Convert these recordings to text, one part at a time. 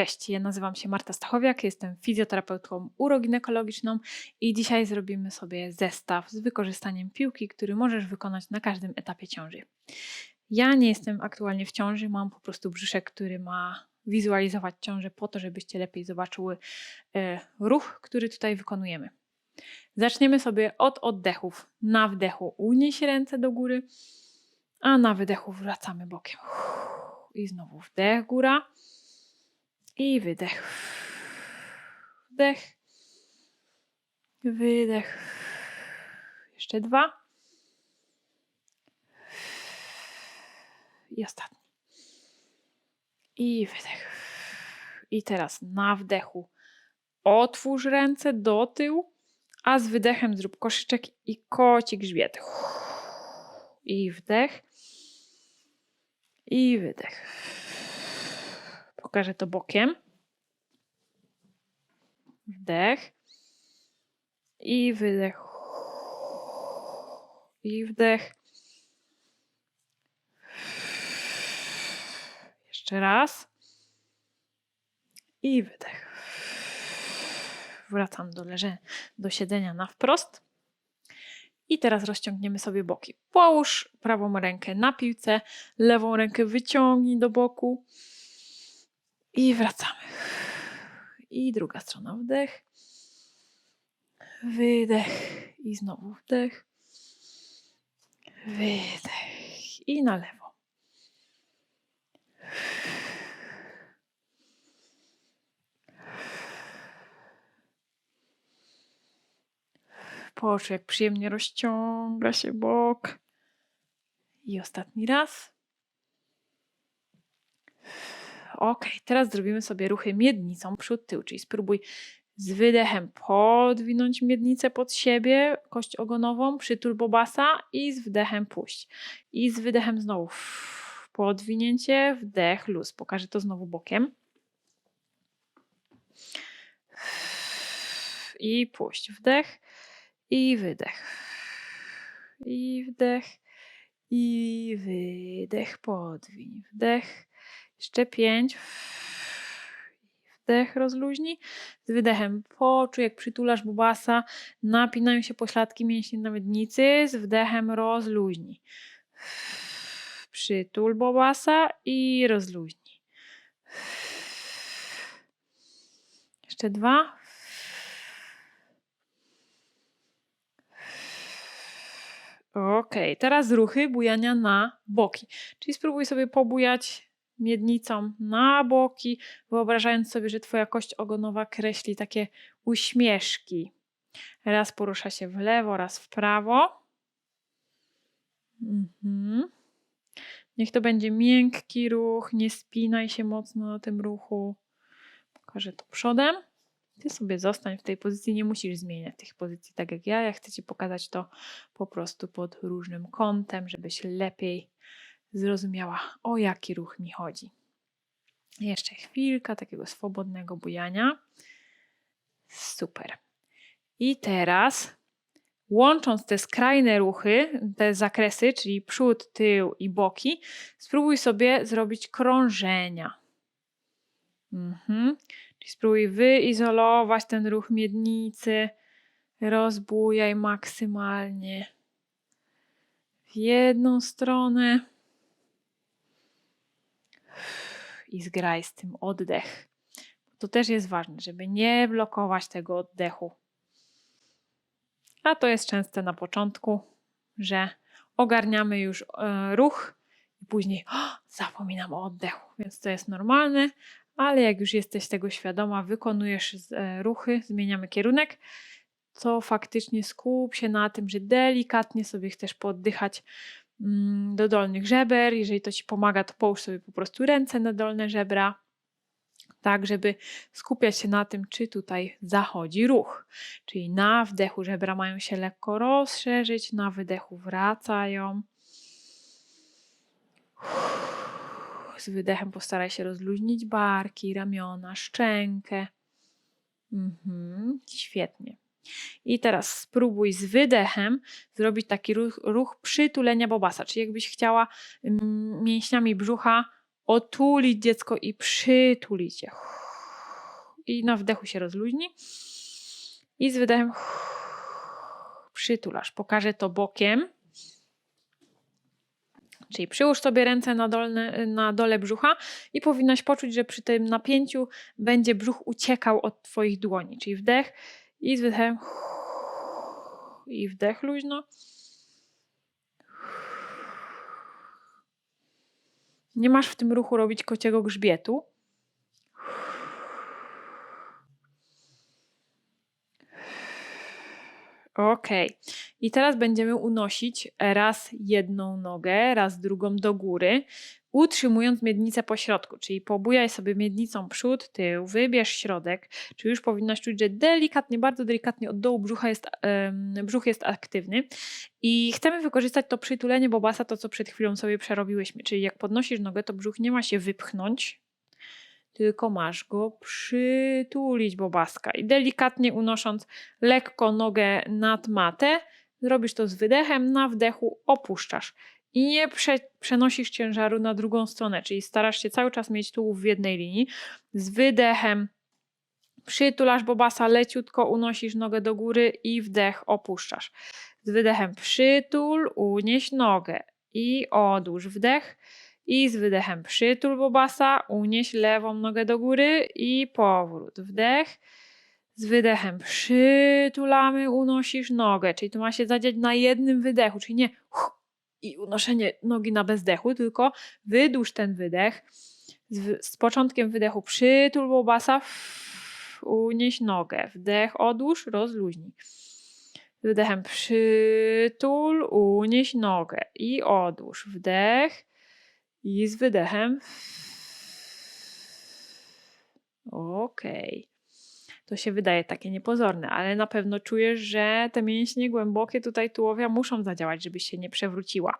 Cześć, ja nazywam się Marta Stachowiak, jestem fizjoterapeutką uroginekologiczną i dzisiaj zrobimy sobie zestaw z wykorzystaniem piłki, który możesz wykonać na każdym etapie ciąży. Ja nie jestem aktualnie w ciąży, mam po prostu brzuszek, który ma wizualizować ciążę po to, żebyście lepiej zobaczyły e, ruch, który tutaj wykonujemy. Zaczniemy sobie od oddechów. Na wdechu unieś ręce do góry, a na wydechu wracamy bokiem. I znowu wdech, góra i wydech. Wdech. Wydech. Jeszcze dwa. I ostatni. I wydech. I teraz na wdechu otwórz ręce do tyłu, a z wydechem zrób koszyczek i kocik grzbiet. I wdech. I wydech. Pokażę to bokiem. Wdech. I wydech. I wdech. Jeszcze raz. I wydech. Wracam do, leże, do siedzenia na wprost. I teraz rozciągniemy sobie boki. Połóż prawą rękę na piłce, lewą rękę wyciągnij do boku i wracamy. I druga strona wdech, wydech i znowu wdech, wydech i na lewo. Poczuj, jak przyjemnie rozciąga się bok. I ostatni raz. Ok, teraz zrobimy sobie ruchy miednicą przód, tył, czyli spróbuj z wydechem podwinąć miednicę pod siebie, kość ogonową, przytul bobasa i z wdechem puść. I z wydechem znowu podwinięcie, wdech, luz. Pokażę to znowu bokiem. I puść. Wdech i wydech. I wdech. I wydech. Podwiń. Wdech. Jeszcze pięć. Wdech rozluźni. Z wydechem poczuj, jak przytulasz bubasa. Napinają się pośladki mięśni na miednicy. Z wdechem rozluźni. Przytul bobasa i rozluźni. Jeszcze dwa. Ok, teraz ruchy bujania na boki. Czyli spróbuj sobie pobujać miednicą na boki, wyobrażając sobie, że Twoja kość ogonowa kreśli takie uśmieszki. Raz porusza się w lewo, raz w prawo. Mhm. Niech to będzie miękki ruch, nie spinaj się mocno na tym ruchu. Pokażę to przodem. Ty sobie zostań w tej pozycji, nie musisz zmieniać tych pozycji tak jak ja. Ja chcę Ci pokazać to po prostu pod różnym kątem, żebyś lepiej zrozumiała, o jaki ruch mi chodzi. Jeszcze chwilka takiego swobodnego bujania. Super. I teraz, łącząc te skrajne ruchy, te zakresy, czyli przód, tył i boki, spróbuj sobie zrobić krążenia. Mhm. Czyli spróbuj wyizolować ten ruch miednicy, rozbujaj maksymalnie w jedną stronę i zgraj z tym oddech. To też jest ważne, żeby nie blokować tego oddechu. A to jest częste na początku, że ogarniamy już e, ruch i później o, zapominam o oddechu, więc to jest normalne, ale jak już jesteś tego świadoma, wykonujesz e, ruchy, zmieniamy kierunek, to faktycznie skup się na tym, że delikatnie sobie chcesz poddychać do dolnych żeber. Jeżeli to ci pomaga, to połóż sobie po prostu ręce na dolne żebra, tak żeby skupiać się na tym, czy tutaj zachodzi ruch. Czyli na wdechu żebra mają się lekko rozszerzyć, na wydechu wracają. Z wydechem postaraj się rozluźnić barki, ramiona, szczękę. Mhm, świetnie. I teraz spróbuj z wydechem zrobić taki ruch, ruch przytulenia bobasa, czyli jakbyś chciała mm, mięśniami brzucha otulić dziecko i przytulić je. i na wdechu się rozluźni. I z wydechem przytulasz. Pokażę to bokiem. Czyli przyłóż sobie ręce na, dolne, na dole brzucha i powinnaś poczuć, że przy tym napięciu będzie brzuch uciekał od Twoich dłoni. Czyli wdech i z wydechem i wdech luźno. Nie masz w tym ruchu robić kociego grzbietu. Ok. I teraz będziemy unosić raz jedną nogę, raz drugą do góry, utrzymując miednicę po środku, czyli pobujaj sobie miednicą przód, tył, wybierz środek, czy już powinnaś czuć, że delikatnie, bardzo delikatnie od dołu brzucha jest, brzuch jest aktywny. I chcemy wykorzystać to przytulenie bobasa, to co przed chwilą sobie przerobiłyśmy, czyli jak podnosisz nogę, to brzuch nie ma się wypchnąć, tylko masz go przytulić bobaska i delikatnie unosząc lekko nogę nad matę, zrobisz to z wydechem, na wdechu opuszczasz i nie prze, przenosisz ciężaru na drugą stronę, czyli starasz się cały czas mieć tułów w jednej linii. Z wydechem przytulasz bobasa, leciutko unosisz nogę do góry i wdech opuszczasz. Z wydechem przytul, unieś nogę i odłóż wdech. I z wydechem przytul bobasa, unieś lewą nogę do góry i powrót. Wdech. Z wydechem przytulamy, unosisz nogę, czyli to ma się zadziać na jednym wydechu, czyli nie i unoszenie nogi na bezdechu, tylko wydłuż ten wydech. Z, z początkiem wydechu przytul bobasa, unieś nogę. Wdech, odłóż, rozluźnij. Z wydechem przytul, unieś nogę i odłóż. Wdech i z wydechem. Okej. Okay. To się wydaje takie niepozorne, ale na pewno czujesz, że te mięśnie głębokie tutaj tułowia muszą zadziałać, żebyś się nie przewróciła.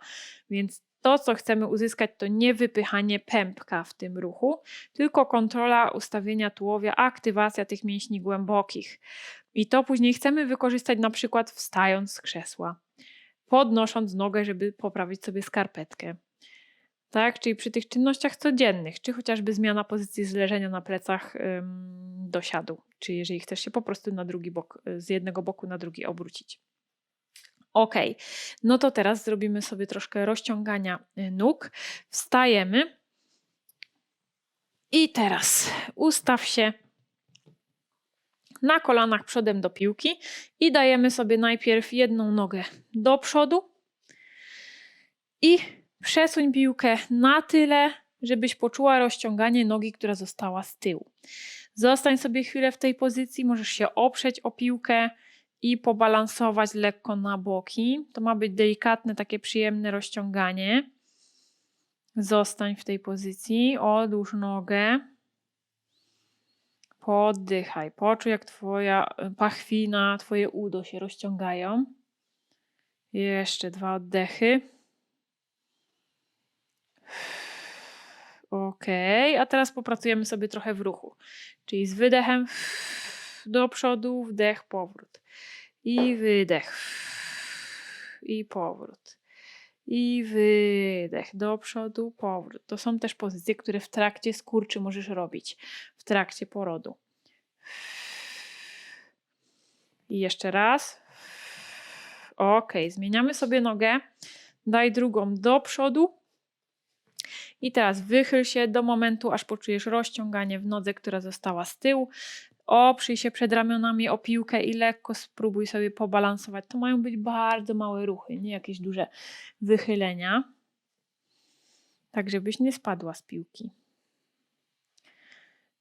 Więc to, co chcemy uzyskać, to nie wypychanie pępka w tym ruchu, tylko kontrola ustawienia tułowia, aktywacja tych mięśni głębokich. I to później chcemy wykorzystać na przykład wstając z krzesła, podnosząc nogę, żeby poprawić sobie skarpetkę tak? Czyli przy tych czynnościach codziennych, czy chociażby zmiana pozycji z leżenia na plecach do siadu, czy jeżeli chcesz się po prostu na drugi bok, z jednego boku na drugi obrócić. Ok, no to teraz zrobimy sobie troszkę rozciągania y, nóg. Wstajemy i teraz ustaw się na kolanach przodem do piłki i dajemy sobie najpierw jedną nogę do przodu i Przesuń piłkę na tyle, żebyś poczuła rozciąganie nogi, która została z tyłu. Zostań sobie chwilę w tej pozycji, możesz się oprzeć o piłkę i pobalansować lekko na boki. To ma być delikatne, takie przyjemne rozciąganie. Zostań w tej pozycji, odłóż nogę. Poddychaj, poczuj jak twoja pachwina, twoje udo się rozciągają. Jeszcze dwa oddechy. Ok, a teraz popracujemy sobie trochę w ruchu. Czyli z wydechem do przodu, wdech, powrót. I wydech. I powrót. I wydech do przodu, powrót. To są też pozycje, które w trakcie skurczy możesz robić. W trakcie porodu. I jeszcze raz. Ok, zmieniamy sobie nogę. Daj drugą do przodu i teraz wychyl się do momentu, aż poczujesz rozciąganie w nodze, która została z tyłu. Oprzyj się przed ramionami o piłkę i lekko spróbuj sobie pobalansować. To mają być bardzo małe ruchy, nie jakieś duże wychylenia. Tak, żebyś nie spadła z piłki.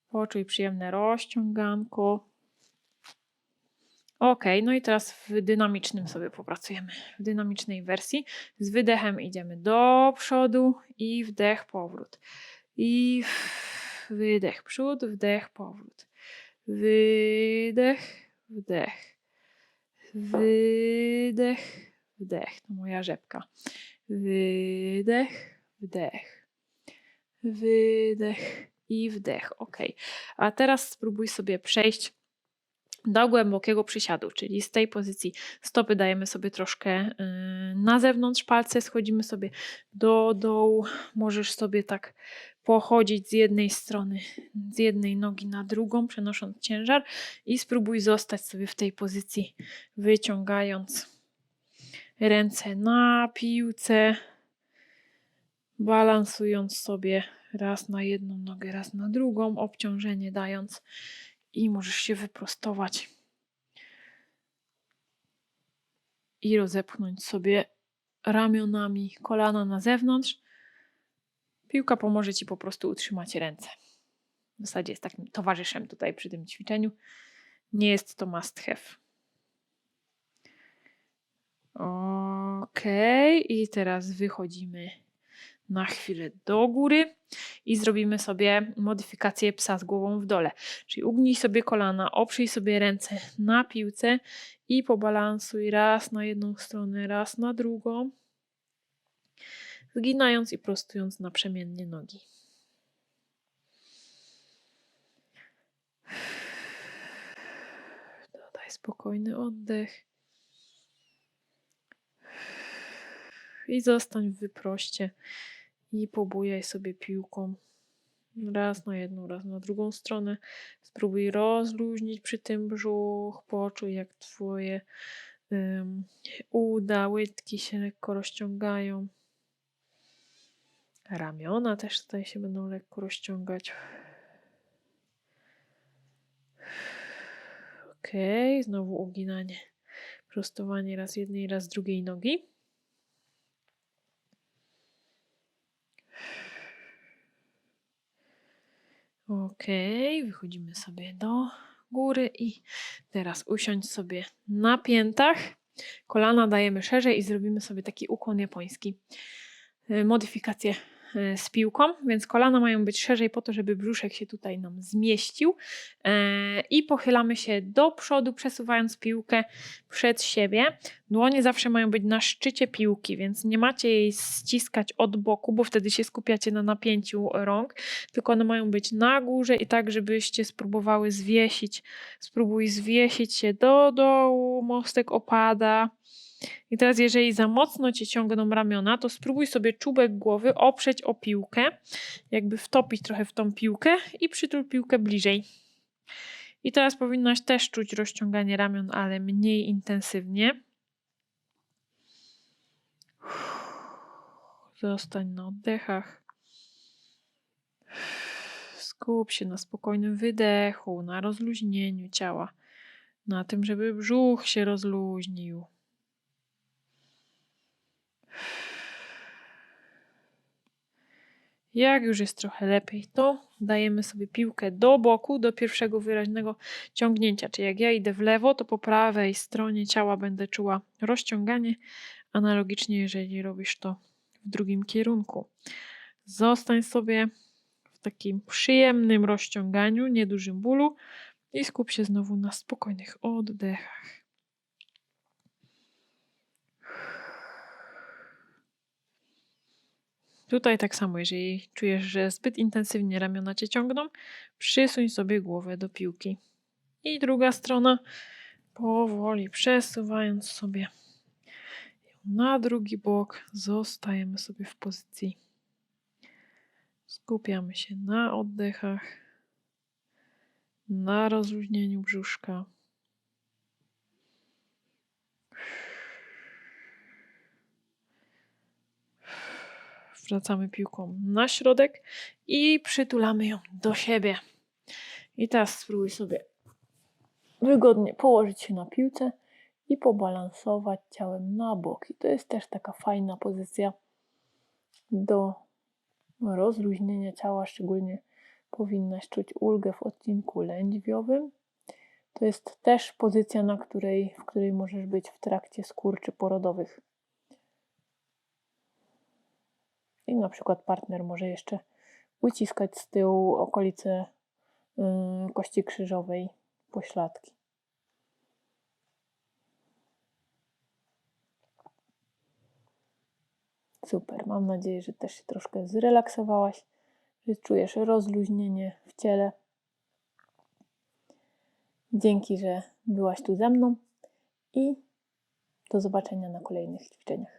Poczuj przyjemne rozciąganko. Ok, no i teraz w dynamicznym sobie popracujemy. W dynamicznej wersji. Z wydechem idziemy do przodu i wdech, powrót. I wydech, przód, wdech, powrót. Wydech, wdech. Wydech, wdech. To moja rzepka. Wydech, wdech. Wydech i wdech. Ok. A teraz spróbuj sobie przejść do głębokiego przysiadu, czyli z tej pozycji stopy dajemy sobie troszkę y, na zewnątrz palce, schodzimy sobie do dołu, możesz sobie tak pochodzić z jednej strony, z jednej nogi na drugą, przenosząc ciężar i spróbuj zostać sobie w tej pozycji, wyciągając ręce na piłce, balansując sobie raz na jedną nogę, raz na drugą, obciążenie dając i możesz się wyprostować i rozepchnąć sobie ramionami kolana na zewnątrz. Piłka pomoże Ci po prostu utrzymać ręce. W zasadzie jest takim towarzyszem tutaj przy tym ćwiczeniu. Nie jest to must have. Ok, i teraz wychodzimy na chwilę do góry i zrobimy sobie modyfikację psa z głową w dole. Czyli ugnij sobie kolana, oprzyj sobie ręce na piłce i pobalansuj raz na jedną stronę, raz na drugą, zginając i prostując naprzemiennie nogi. Dodaj spokojny oddech. I zostań w wyproście i pobujaj sobie piłką. Raz na jedną, raz na drugą stronę. Spróbuj rozluźnić przy tym brzuch. Poczuj, jak twoje um, uda, łydki się lekko rozciągają. Ramiona też tutaj się będą lekko rozciągać. Ok, znowu uginanie. Prostowanie raz jednej, raz drugiej nogi. Ok, wychodzimy sobie do góry i teraz usiądź sobie na piętach. Kolana dajemy szerzej i zrobimy sobie taki ukłon japoński. Y, modyfikację z piłką, więc kolana mają być szerzej po to, żeby brzuszek się tutaj nam zmieścił e, i pochylamy się do przodu, przesuwając piłkę przed siebie. Dłonie zawsze mają być na szczycie piłki, więc nie macie jej ściskać od boku, bo wtedy się skupiacie na napięciu rąk, tylko one mają być na górze i tak, żebyście spróbowały zwiesić. Spróbuj zwiesić się do dołu, mostek opada. I teraz, jeżeli za mocno cię ciągną ramiona, to spróbuj sobie czubek głowy oprzeć o piłkę, jakby wtopić trochę w tą piłkę i przytul piłkę bliżej. I teraz powinnaś też czuć rozciąganie ramion, ale mniej intensywnie. Zostań na oddechach. Skup się na spokojnym wydechu, na rozluźnieniu ciała, na tym, żeby brzuch się rozluźnił. Jak już jest trochę lepiej, to dajemy sobie piłkę do boku, do pierwszego wyraźnego ciągnięcia. Czyli jak ja idę w lewo, to po prawej stronie ciała będę czuła rozciąganie. Analogicznie, jeżeli robisz to w drugim kierunku. Zostań sobie w takim przyjemnym rozciąganiu, niedużym bólu i skup się znowu na spokojnych oddechach. Tutaj tak samo, jeżeli czujesz, że zbyt intensywnie ramiona cię ciągną, przysuń sobie głowę do piłki. I druga strona, powoli przesuwając sobie na drugi bok, zostajemy sobie w pozycji. Skupiamy się na oddechach, na rozluźnieniu brzuszka. Wracamy piłką na środek i przytulamy ją do siebie. I teraz spróbuj sobie wygodnie położyć się na piłce i pobalansować ciałem na bok. I to jest też taka fajna pozycja do rozluźnienia ciała, szczególnie powinnaś czuć ulgę w odcinku lędźwiowym. To jest też pozycja, na której, w której możesz być w trakcie skurczy porodowych. I na przykład partner może jeszcze uciskać z tyłu okolice yy, kości krzyżowej pośladki. Super, mam nadzieję, że też się troszkę zrelaksowałaś, że czujesz rozluźnienie w ciele. Dzięki, że byłaś tu ze mną i do zobaczenia na kolejnych ćwiczeniach.